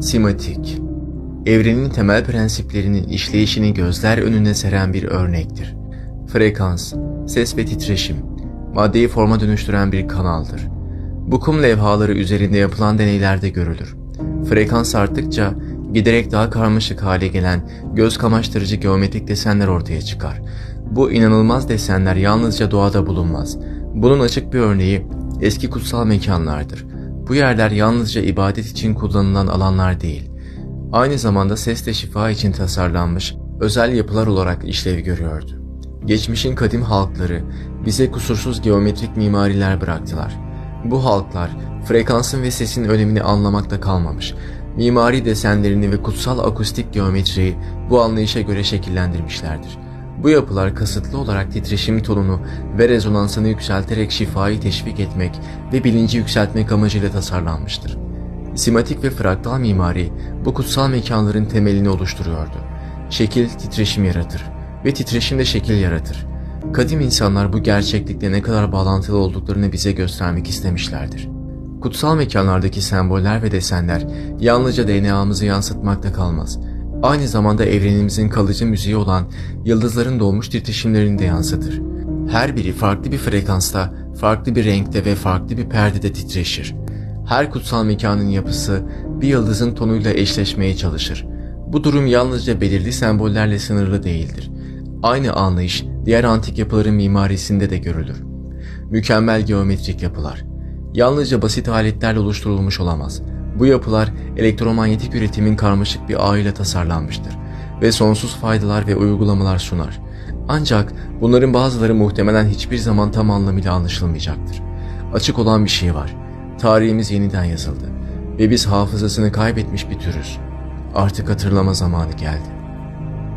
Simatik Evrenin temel prensiplerinin işleyişini gözler önüne seren bir örnektir. Frekans, ses ve titreşim, maddeyi forma dönüştüren bir kanaldır. Bu kum levhaları üzerinde yapılan deneylerde görülür. Frekans arttıkça giderek daha karmaşık hale gelen göz kamaştırıcı geometrik desenler ortaya çıkar. Bu inanılmaz desenler yalnızca doğada bulunmaz. Bunun açık bir örneği eski kutsal mekanlardır. Bu yerler yalnızca ibadet için kullanılan alanlar değil, aynı zamanda sesle şifa için tasarlanmış özel yapılar olarak işlev görüyordu. Geçmişin kadim halkları bize kusursuz geometrik mimariler bıraktılar. Bu halklar frekansın ve sesin önemini anlamakta kalmamış, mimari desenlerini ve kutsal akustik geometriyi bu anlayışa göre şekillendirmişlerdir. Bu yapılar kasıtlı olarak titreşim tonunu ve rezonansını yükselterek şifayı teşvik etmek ve bilinci yükseltmek amacıyla tasarlanmıştır. Simatik ve fraktal mimari bu kutsal mekanların temelini oluşturuyordu. Şekil titreşim yaratır ve titreşim de şekil yaratır. Kadim insanlar bu gerçeklikle ne kadar bağlantılı olduklarını bize göstermek istemişlerdir. Kutsal mekanlardaki semboller ve desenler yalnızca DNA'mızı yansıtmakta kalmaz. Aynı zamanda evrenimizin kalıcı müziği olan yıldızların doğmuş titreşimlerini de yansıtır. Her biri farklı bir frekansta, farklı bir renkte ve farklı bir perdede titreşir. Her kutsal mekanın yapısı bir yıldızın tonuyla eşleşmeye çalışır. Bu durum yalnızca belirli sembollerle sınırlı değildir. Aynı anlayış diğer antik yapıların mimarisinde de görülür. Mükemmel geometrik yapılar. Yalnızca basit aletlerle oluşturulmuş olamaz. Bu yapılar elektromanyetik üretimin karmaşık bir ağıyla tasarlanmıştır ve sonsuz faydalar ve uygulamalar sunar. Ancak bunların bazıları muhtemelen hiçbir zaman tam anlamıyla anlaşılmayacaktır. Açık olan bir şey var. Tarihimiz yeniden yazıldı ve biz hafızasını kaybetmiş bir türüz. Artık hatırlama zamanı geldi.